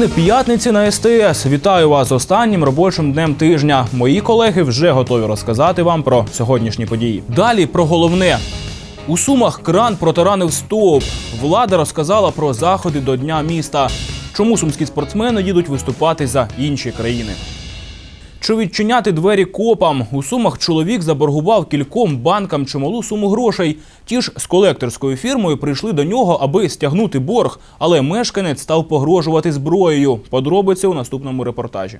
Новини п'ятниці на СТС. Вітаю вас останнім робочим днем тижня. Мої колеги вже готові розказати вам про сьогоднішні події. Далі про головне. У Сумах кран протаранив стовп. Влада розказала про заходи до Дня міста. Чому сумські спортсмени їдуть виступати за інші країни? Чи відчиняти двері копам? У сумах чоловік заборгував кільком банкам чималу суму грошей. Ті ж з колекторською фірмою прийшли до нього, аби стягнути борг, але мешканець став погрожувати зброєю. Подробиці у наступному репортажі.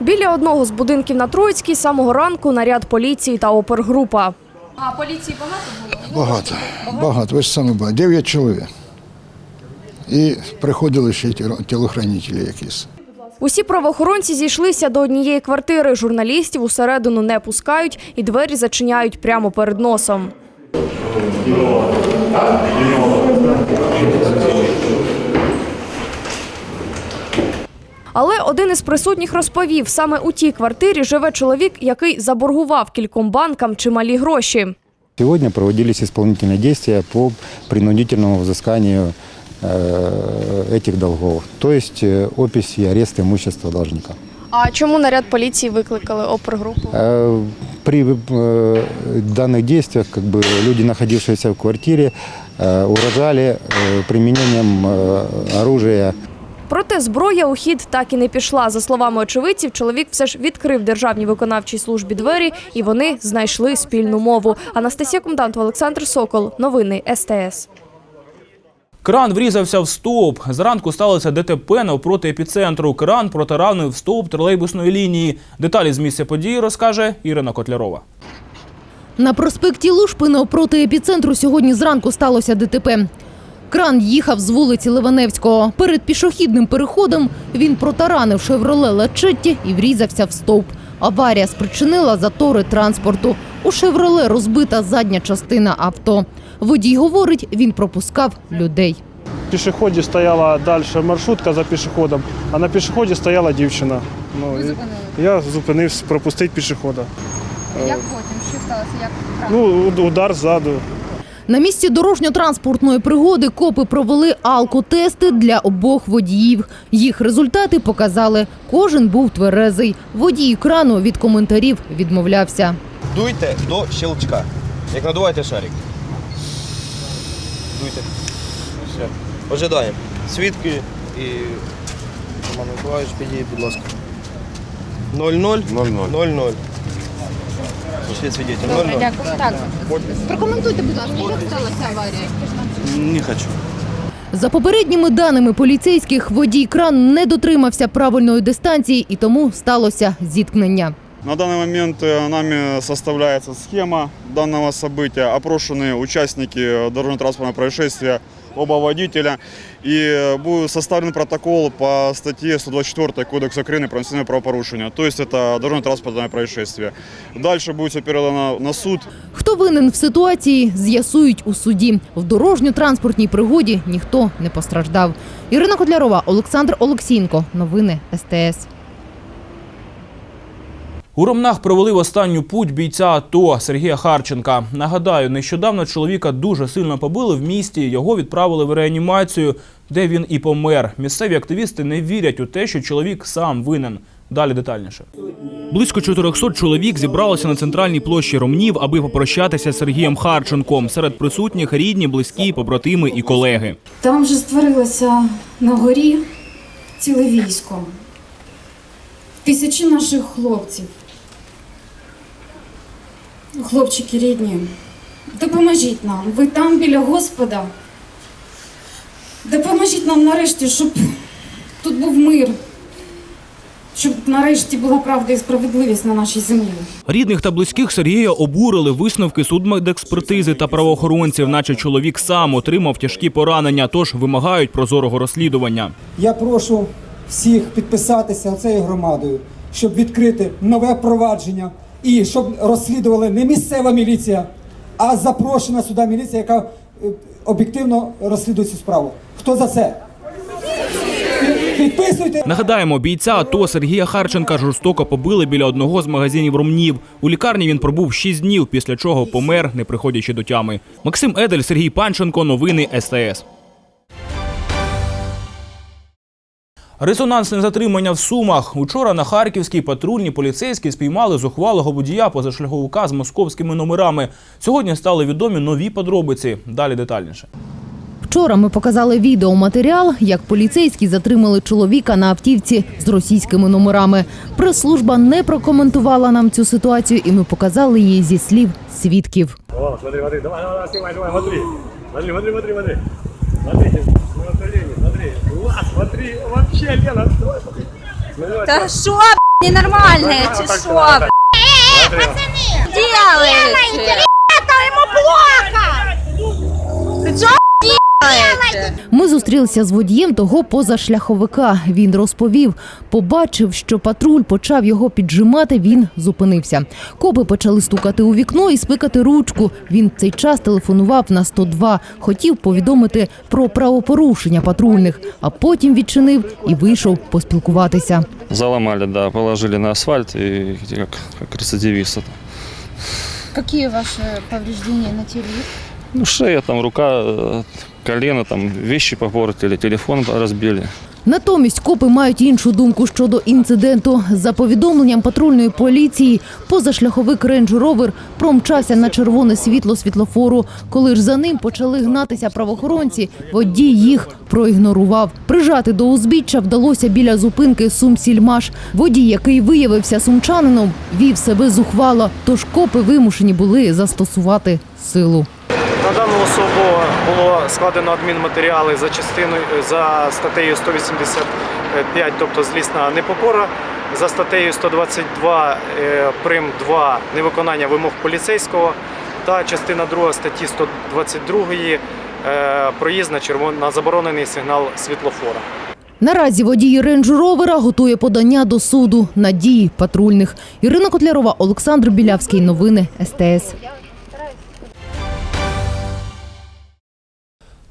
Біля одного з будинків на Троїцькій самого ранку наряд поліції та опергрупа. А поліції багато було? Багато, багато. Ви ж самі бачите. Дев'ять чоловік. І приходили ще тілохранителі якісь. Усі правоохоронці зійшлися до однієї квартири. Журналістів усередину не пускають і двері зачиняють прямо перед носом. Але один із присутніх розповів, саме у тій квартирі живе чоловік, який заборгував кільком банкам чималі гроші. Сегодня проводились исполнительные действия по принудительному взысканию э, этих долгов, то есть э, опись и арест имущества должника. А чому наряд поліції викликали опергрупу? Э, При э, данных действиях как бы, люди, находившиеся в квартире, э, угрожали э, применением э, оружия Проте зброя у хід так і не пішла. За словами очевидців, чоловік все ж відкрив державній виконавчій службі двері, і вони знайшли спільну мову. Анастасія Комдант, Олександр Сокол. Новини СТС. Кран врізався в стовп. Зранку сталося ДТП навпроти епіцентру. Кран протаранив стовп тролейбусної лінії. Деталі з місця події розкаже Ірина Котлярова. На проспекті Лушпи навпроти епіцентру сьогодні зранку сталося ДТП. Кран їхав з вулиці Ливаневського. Перед пішохідним переходом він протаранив «Шевроле Лачетті» і врізався в стовп. Аварія спричинила затори транспорту. У «Шевроле» розбита задня частина авто. Водій говорить, він пропускав людей. В пішоході стояла далі маршрутка за пішоходом, а на пішоході стояла дівчина. Ну, я зупинився пропустити пішохода. Як потім? Що сталося? Як Ну, удар ззаду. На місці дорожньо-транспортної пригоди копи провели алкотести для обох водіїв. Їх результати показали. Кожен був тверезий. Водій крану від коментарів відмовлявся. Дуйте до щелчка. Як надуваєте шарик. Дуйте. Все. Ожидаємо. Свідки і Роман Миколаївич, підійдіть, будь ласка. 0-0. 0-0. 0-0. Пішли свідетель. 0-0. дякую. Так. Прокоментуйте, будь ласка, як сталася аварія? Не хочу. За попередніми даними поліцейських, водій кран не дотримався правильної дистанції і тому сталося зіткнення. На данный момент э, нами составляется схема данного события. Опрошены участники дорожно-транспортного происшествия, оба водителя. И э, будет составлен протокол по статье 124 Кодекса Украины про административное правопорушение. То есть это дорожно-транспортное происшествие. Дальше будет все передано на суд. Хто винен в ситуації, з'ясують у суді. В дорожньо-транспортній пригоді ніхто не постраждав. Ірина Котлярова, Олександр Олексієнко. Новини СТС. У Ромнах провели в останню путь бійця АТО Сергія Харченка. Нагадаю, нещодавно чоловіка дуже сильно побили в місті. Його відправили в реанімацію, де він і помер. Місцеві активісти не вірять у те, що чоловік сам винен. Далі детальніше. Близько 400 чоловік зібралося на центральній площі Ромнів, аби попрощатися з Сергієм Харченком. Серед присутніх рідні, близькі, побратими і колеги. Там вже створилося на горі ціле військо. Тисячі наших хлопців. Хлопчики рідні, допоможіть нам. Ви там біля Господа. Допоможіть нам нарешті, щоб тут був мир, щоб нарешті була правда і справедливість на нашій землі. Рідних та близьких Сергія обурили висновки судмедекспертизи та правоохоронців, наче чоловік сам отримав тяжкі поранення, тож вимагають прозорого розслідування. Я прошу всіх підписатися цією громадою, щоб відкрити нове провадження і щоб розслідували не місцева міліція, а запрошена сюди міліція, яка е, об'єктивно розслідує цю справу. Хто за це? Підписуйте. Нагадаємо, бійця АТО Сергія Харченка жорстоко побили біля одного з магазинів Ромнів. У лікарні він пробув 6 днів, після чого помер, не приходячи до тями. Максим Едель, Сергій Панченко. Новини СТС. Резонансне затримання в Сумах. Учора на Харківській патрульні поліцейські спіймали зухвалого водія позашляховика з московськими номерами. Сьогодні стали відомі нові подробиці. Далі детальніше. Вчора ми показали відеоматеріал, як поліцейські затримали чоловіка на автівці з російськими номерами. Прес-служба не прокоментувала нам цю ситуацію, і ми показали її зі слів свідків. О, смотри, смотри, давай, давай, снимай, давай, смотри. Смотри, смотри, смотри, смотри. Смотри, смотри. Смотри, вообще, Лена, Да смотри. Та що, ненормальне, чи що? б***ь? Делаете? ему плохо! Ты что Ми зустрілися з водієм того позашляховика. Він розповів, побачив, що патруль почав його піджимати. Він зупинився. Копи почали стукати у вікно і спикати ручку. Він в цей час телефонував на 102, хотів повідомити про правопорушення патрульних, а потім відчинив і вийшов поспілкуватися. Заломали, да, положили на асфальт и как, как рецидивист. это. Какие ваши повреждения на теле? Ну, шея, там рука, колено, там вещи попортили, телефон разбили. Натомість копи мають іншу думку щодо інциденту. За повідомленням патрульної поліції, позашляховик Range Rover промчався на червоне світло світлофору. Коли ж за ним почали гнатися правоохоронці, водій їх проігнорував. Прижати до узбіччя вдалося біля зупинки Сумсільмаш. Водій, який виявився сумчанином, вів себе зухвало, тож копи вимушені були застосувати силу. На дану особу було складено адмінматеріали за частиною за статтею 185, тобто злісна непокора, за статтею 122 е, прим 2 невиконання вимог поліцейського та частина 2 статті 122 е, проїзд на червон на заборонений сигнал світлофора. Наразі водій рейндж ровера готує подання до суду на дії патрульних. Ірина Котлярова, Олександр Білявський. Новини СТС.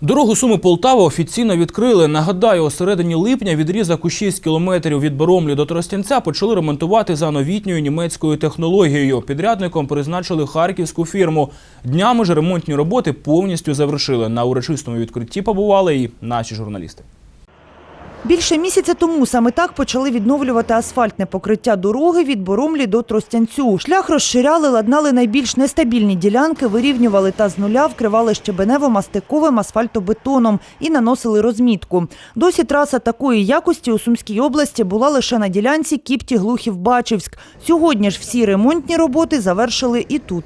Дорогу Суми Полтава офіційно відкрили. Нагадаю, у середині липня відрізок у 6 кілометрів від Боромлі до Тростянця почали ремонтувати за новітньою німецькою технологією. Підрядником призначили харківську фірму. Днями ж ремонтні роботи повністю завершили. На урочистому відкритті побували і наші журналісти. Більше місяця тому саме так почали відновлювати асфальтне покриття дороги від Боромлі до Тростянцю. Шлях розширяли, ладнали найбільш нестабільні ділянки, вирівнювали та з нуля вкривали щебенево-мастиковим асфальтобетоном і наносили розмітку. Досі траса такої якості у Сумській області була лише на ділянці Кіпті-Глухів-Бачівськ. Сьогодні ж всі ремонтні роботи завершили і тут.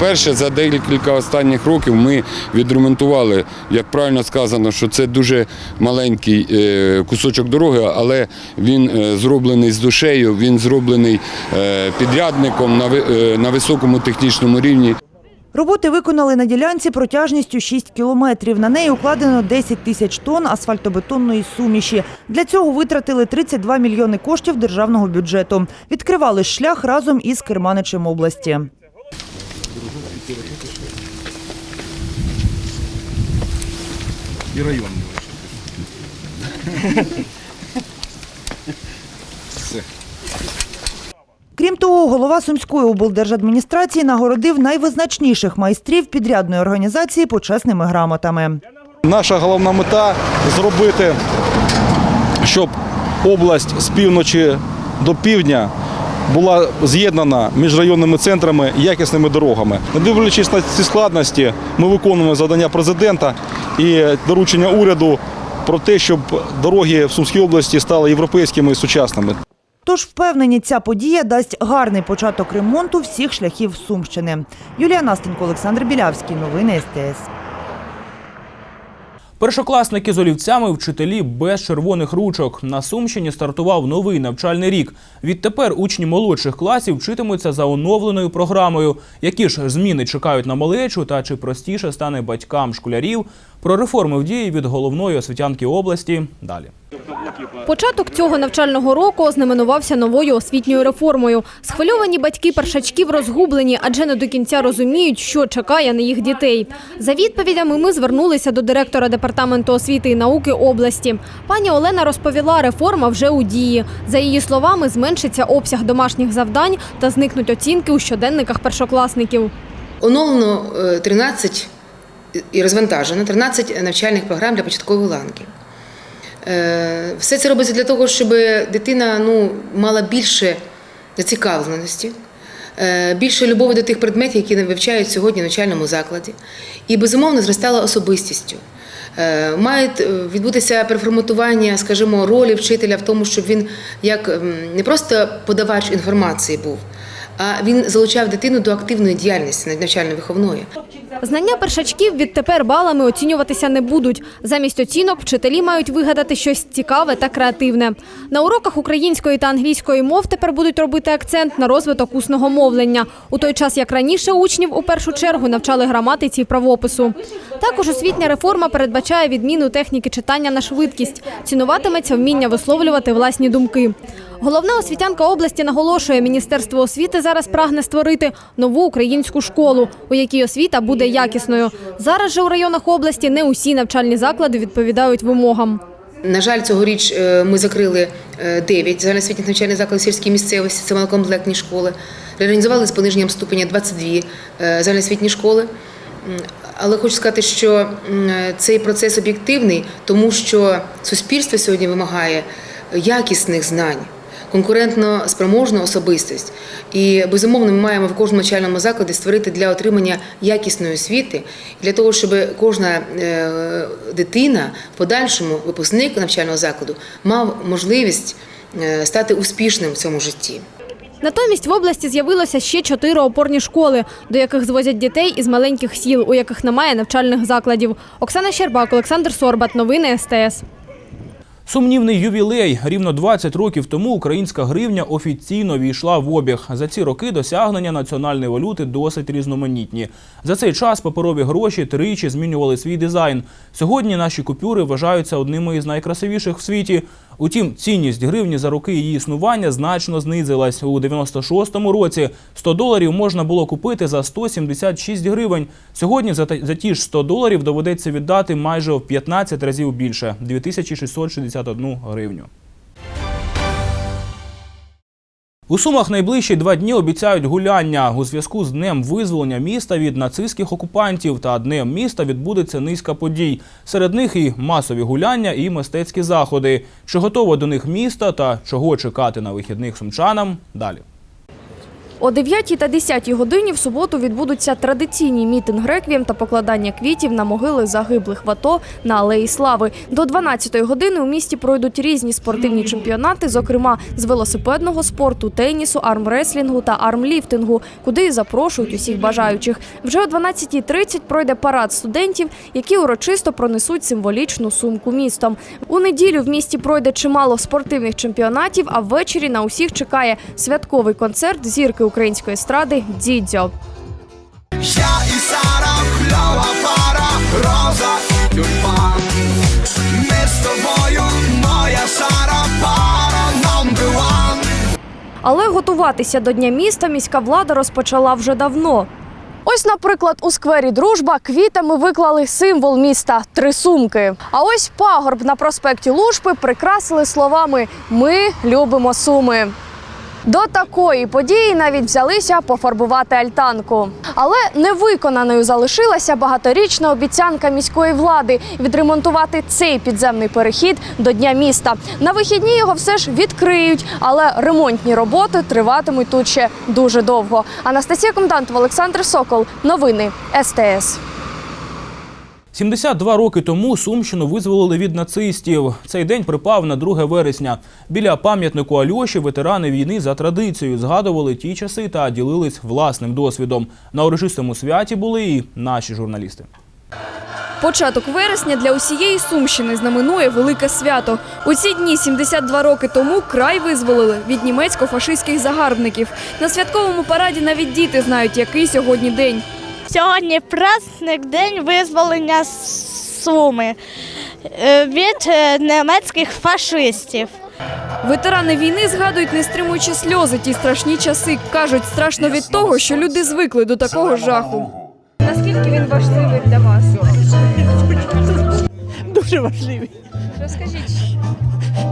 Перше за декілька останніх років ми відремонтували, як правильно сказано, що це дуже маленький е, кусочок дороги, але він е, зроблений з душею, він зроблений е, підрядником на високому технічному рівні. Роботи виконали на ділянці протяжністю 6 кілометрів. На неї укладено 10 тисяч тонн асфальтобетонної суміші. Для цього витратили 32 мільйони коштів державного бюджету. Відкривали шлях разом із Керманичем області. И район. Крім того, голова Сумської облдержадміністрації нагородив найвизначніших майстрів підрядної організації почесними грамотами. Наша головна мета зробити, щоб область з півночі до півдня була з'єднана між районними центрами якісними дорогами. Не дивлячись на ці складності, ми виконуємо завдання президента і доручення уряду про те, щоб дороги в Сумській області стали європейськими і сучасними. Тож впевнені, ця подія дасть гарний початок ремонту всіх шляхів Сумщини. Юлія Настенко, Олександр Білявський. Новини СТС. Першокласники з олівцями, вчителі без червоних ручок. На Сумщині стартував новий навчальний рік. Відтепер учні молодших класів вчитимуться за оновленою програмою. Які ж зміни чекають на малечу та чи простіше стане батькам школярів? Про реформи в дії від головної освітянки області. Далі. Початок цього навчального року ознаменувався новою освітньою реформою. Схвильовані батьки першачків розгублені, адже не до кінця розуміють, що чекає на їх дітей. За відповідями ми звернулися до директора департаменту освіти і науки області. Пані Олена розповіла, реформа вже у дії. За її словами, зменшиться обсяг домашніх завдань та зникнуть оцінки у щоденниках першокласників. Оновлено е, 13 і розвантажено 13 навчальних програм для початкової ланки. Е, Все це робиться для того, щоб дитина ну, мала більше зацікавленості, е, більше любові до тих предметів, які вивчають сьогодні в навчальному закладі, і безумовно зростала особистістю. Е, е, відбутися переформатування, скажімо, ролі вчителя в тому, щоб він як не просто подавач інформації був, а він залучав дитину до активної діяльності навчально-виховної. Знання першачків відтепер балами оцінюватися не будуть. Замість оцінок вчителі мають вигадати щось цікаве та креативне. На уроках української та англійської мов тепер будуть робити акцент на розвиток усного мовлення, у той час як раніше учнів у першу чергу навчали граматиці і правопису. Також освітня реформа передбачає відміну техніки читання на швидкість. Цінуватиметься вміння висловлювати власні думки. Головна освітянка області наголошує, міністерство освіти зараз прагне створити нову українську школу, у якій освіта буде якісною. Зараз же у районах області не усі навчальні заклади відповідають вимогам. На жаль, цьогоріч е, ми закрили 9 загальноосвітніх навчальних закладів сільській місцевості, це малокомплектні школи. Реорганізували з пониженням ступеня 22 е, загальноосвітні школи. Але хочу сказати, що цей процес об'єктивний, тому що суспільство сьогодні вимагає якісних знань. Конкурентно спроможну особистість. І безумовно, ми маємо в кожному навчальному закладі створити для отримання якісної освіти, для того, щоб кожна е, дитина, подальшому випускник навчального закладу, мав можливість е, стати успішним в цьому житті. Натомість в області з'явилося ще чотири опорні школи, до яких звозять дітей із маленьких сіл, у яких немає навчальних закладів. Оксана Щербак, Олександр Сорбат. Новини СТС. Сумнівний ювілей. Рівно 20 років тому українська гривня офіційно війшла в обіг. За ці роки досягнення національної валюти досить різноманітні. За цей час паперові гроші тричі змінювали свій дизайн. Сьогодні наші купюри вважаються одними із найкрасивіших в світі. Утім, цінність гривні за роки її існування значно знизилась. У 96-му році 100 доларів можна було купити за 176 гривень. Сьогодні за, за ті ж 100 доларів доведеться віддати майже в 15 разів більше – 2661 гривню. У Сумах найближчі два дні обіцяють гуляння. У зв'язку з днем визволення міста від нацистських окупантів та днем міста відбудеться низка подій. Серед них і масові гуляння, і мистецькі заходи. Чи готово до них місто та чого чекати на вихідних сумчанам? Далі. О 9 та 10 годині в суботу відбудуться традиційні мітинг реквієм та покладання квітів на могили загиблих в АТО на Алеї Слави. До 12 години у місті пройдуть різні спортивні чемпіонати, зокрема з велосипедного спорту, тенісу, армреслінгу та армліфтингу, куди запрошують усіх бажаючих. Вже о 12.30 пройде парад студентів, які урочисто пронесуть символічну сумку містом. У неділю в місті пройде чимало спортивних чемпіонатів, а ввечері на усіх чекає святковий концерт зірки української естради Дідзьо. Я і Сара, кльова пара, роза і тюльпан. Ми з тобою, моя Сара, пара number one. Але готуватися до Дня міста міська влада розпочала вже давно. Ось, наприклад, у сквері Дружба квітами виклали символ міста три сумки. А ось пагорб на проспекті Лушпи прикрасили словами Ми любимо суми. До такої події навіть взялися пофарбувати альтанку. Але невиконаною залишилася багаторічна обіцянка міської влади відремонтувати цей підземний перехід до Дня міста. На вихідні його все ж відкриють, але ремонтні роботи триватимуть тут ще дуже довго. Анастасія Комдантова, Олександр Сокол. Новини СТС. 72 роки тому Сумщину визволили від нацистів. Цей день припав на 2 вересня. Біля пам'ятнику Альоші ветерани війни за традицією згадували ті часи та ділились власним досвідом. На урочистому святі були і наші журналісти. Початок вересня для усієї Сумщини знаменує велике свято. У ці дні 72 роки тому край визволили від німецько-фашистських загарбників. На святковому параді навіть діти знають, який сьогодні день. Сьогодні праздник День визволення Суми е, від е, німецьких фашистів. Ветерани війни згадують, не стримуючи сльози, ті страшні часи. Кажуть, страшно від того, що люди звикли до такого жаху. Наскільки він важливий для вас? Дуже важливі. Розкажіть.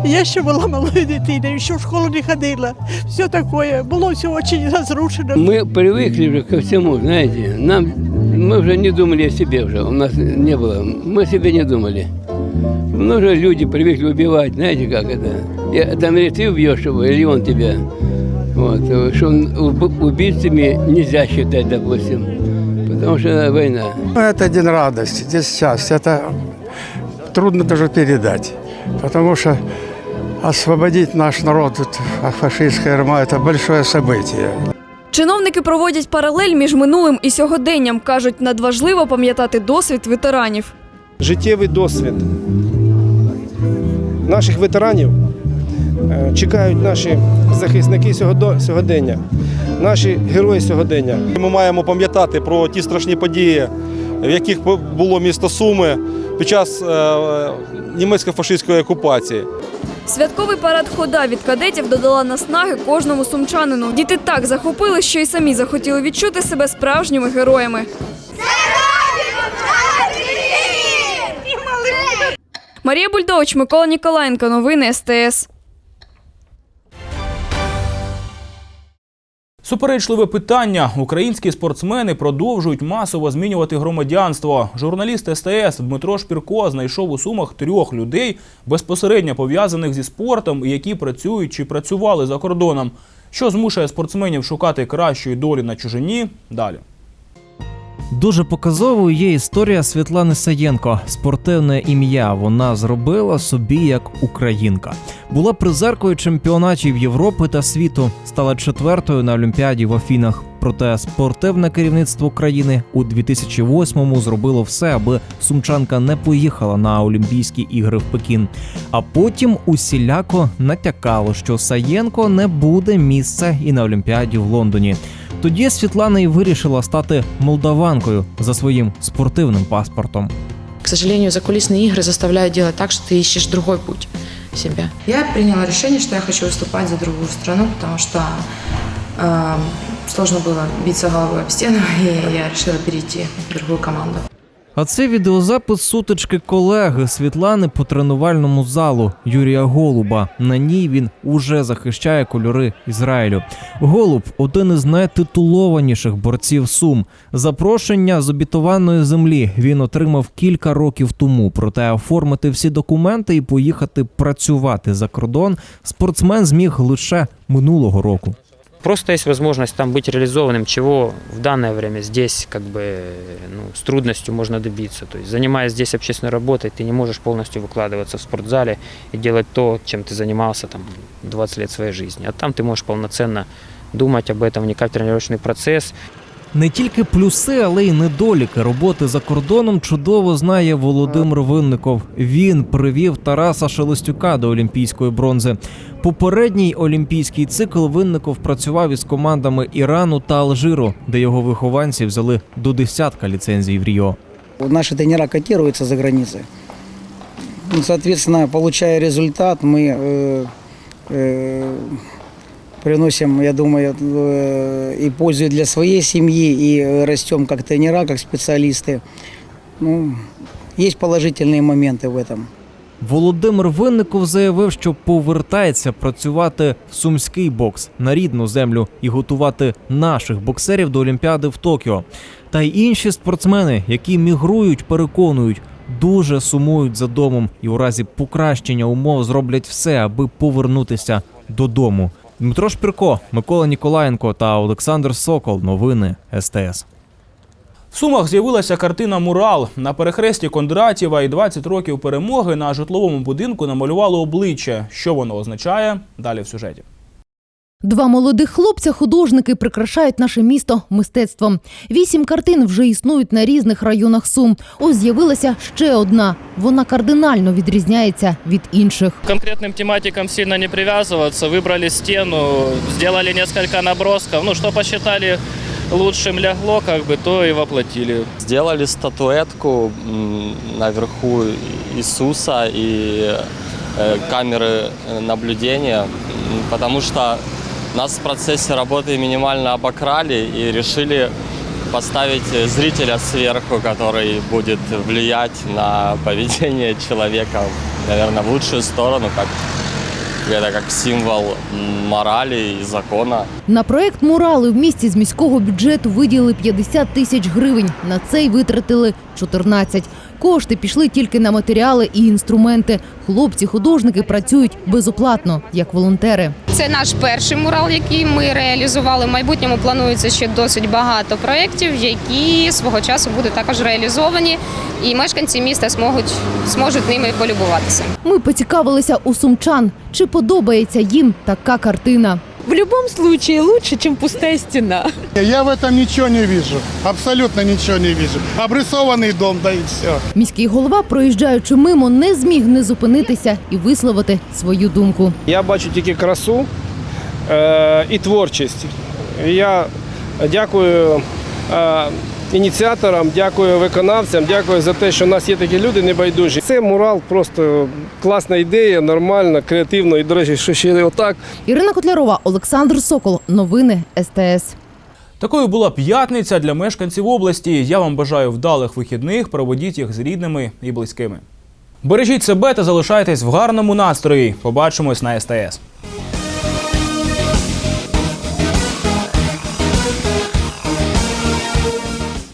Я ще була малою дитиною, ще в школу не ходила. Все таке. Було все дуже розрушено. Мы привыкли уже ко всему, знаете. Нам, мы уже не думали о себе уже, у нас не было. Мы о себе не думали. Ну, уже люди привыкли убивать, знаете, как это. Я, там или ты убьешь его, или он тебя. Вот. э, Что уб- убийцами нельзя считать, допустим. Потому что это война. Ну, Это день радости, здесь сейчас. Это трудно даже передать. Потому что освободить наш народ от фашистской армии – это большое событие. Чиновники проводять паралель між минулим і сьогоденням. кажуть, надважливо пам'ятати досвід ветеранів. життєвий досвід наших ветеранів е, чекають наші захисники сьогодення, наші герої сьогодення. Ми маємо пам'ятати про ті страшні події, в яких було місто Суми під час е, німецько-фашистської окупації. Святковий парад хода від кадетів додала наснаги кожному сумчанину. Діти так захопили, що й самі захотіли відчути себе справжніми героями. Марія Бульдович, Микола Ніколаєнко. Новини СТС. Суперечливе питання. Українські спортсмени продовжують масово змінювати громадянство. Журналіст СТС Дмитро Шпірко знайшов у сумах трьох людей, безпосередньо пов'язаних зі спортом, і які працюють чи працювали за кордоном. Що змушує спортсменів шукати кращої долі на чужині? Далі. Дуже показовою є історія Світлани Саєнко. Спортивне ім'я вона зробила собі як українка. Була призеркою чемпіонатів Європи та світу, стала четвертою на Олімпіаді в Афінах. Проте спортивне керівництво країни у 2008-му зробило все, аби сумчанка не поїхала на Олімпійські ігри в Пекін. А потім усіляко натякало, що Саєнко не буде місця і на Олімпіаді в Лондоні. Тоді Світлана і вирішила стати молдаванкою за своїм спортивним паспортом. К сожалению, закулисные игры заставляют делать так, что ты ищешь другой путь себя. Я приняла решение, что я хочу выступать за другую страну, потому что э, сложно было биться головой об стену, и я решила перейти в другую команду. А це відеозапис сутички колеги Світлани по тренувальному залу Юрія Голуба. На ній він уже захищає кольори Ізраїлю. Голуб один із найтитулованіших борців Сум. Запрошення з обітованої землі він отримав кілька років тому. Проте оформити всі документи і поїхати працювати за кордон спортсмен зміг лише минулого року. Просто есть возможность там быть реализованным, чего в данное время здесь как бы ну, с трудностью можно добиться. То есть занимаясь здесь общественной работой, ты не можешь полностью выкладываться в спортзале и делать то, чем ты занимался там 20 лет своей жизни. А там ты можешь полноценно думать об этом, вникать в тренировочный процесс. Не тільки плюси, але й недоліки роботи за кордоном чудово знає Володимир Винников. Він привів Тараса Шелестюка до олімпійської бронзи. Попередній олімпійський цикл Винников працював із командами Ірану та Алжиру, де його вихованці взяли до десятка ліцензій в Ріо. Наши тренера котируются за границей. Ну, соответственно, получая результат, мы э, э, приносим, я думаю, э, и пользу для своей семьи, и э, растем как тренера, как специалисты. Ну, есть положительные моменты в этом. Володимир Винников заявив, що повертається працювати в сумський бокс на рідну землю і готувати наших боксерів до Олімпіади в Токіо. Та й інші спортсмени, які мігрують, переконують, дуже сумують за домом і у разі покращення умов зроблять все, аби повернутися додому. Дмитро Шпірко, Микола Ніколаєнко та Олександр Сокол. Новини СТС. В Сумах з'явилася картина Мурал. На перехресті Кондратіва і 20 років перемоги на житловому будинку намалювали обличчя. Що воно означає? Далі в сюжеті. Два молодих хлопця, художники, прикрашають наше місто мистецтвом. Вісім картин вже існують на різних районах Сум. Ось з'явилася ще одна. Вона кардинально відрізняється від інших. конкретным тематикам сильно не привязываться, выбрали стену, сделали несколько набросков, ну, что посчитали лучшим лягло, как бы, то и воплотили. Сделали статуэтку м, наверху Иисуса и э, камеры э, наблюдения, м, потому что нас в процессе работы минимально обокрали и решили поставить э, зрителя сверху, который будет влиять на поведение человека, наверное, в лучшую сторону, как это как символ м, морали и закона. На проект мурали в місті з міського бюджету виділили 50 тисяч гривень. На цей витратили 14. Кошти пішли тільки на матеріали і інструменти. Хлопці-художники працюють безоплатно, як волонтери. Це наш перший мурал, який ми реалізували. В майбутньому планується ще досить багато проєктів, які свого часу будуть також реалізовані, і мешканці міста зможуть, зможуть ними полюбуватися. Ми поцікавилися у сумчан, чи подобається їм така картина. В любом случае лучше, чем пустая стена. Я в этом ничего не вижу. Абсолютно ничего не вижу. Обрисованный дом, да и все. Міський голова, проїжджаючи мимо, не зміг не зупинитися і висловити свою думку. Я бачу тільки красу е, і творчість. Я дякую е, ініціаторам, дякую виконавцям, дякую за те, що в нас є такі люди небайдужі. Це мурал просто класна ідея, нормальна, креативно. І, до речі, що ще отак. Ірина Котлярова, Олександр Сокол. Новини СТС. Такою була п'ятниця для мешканців області. Я вам бажаю вдалих вихідних, проводіть їх з рідними і близькими. Бережіть себе та залишайтесь в гарному настрої. Побачимось на СТС.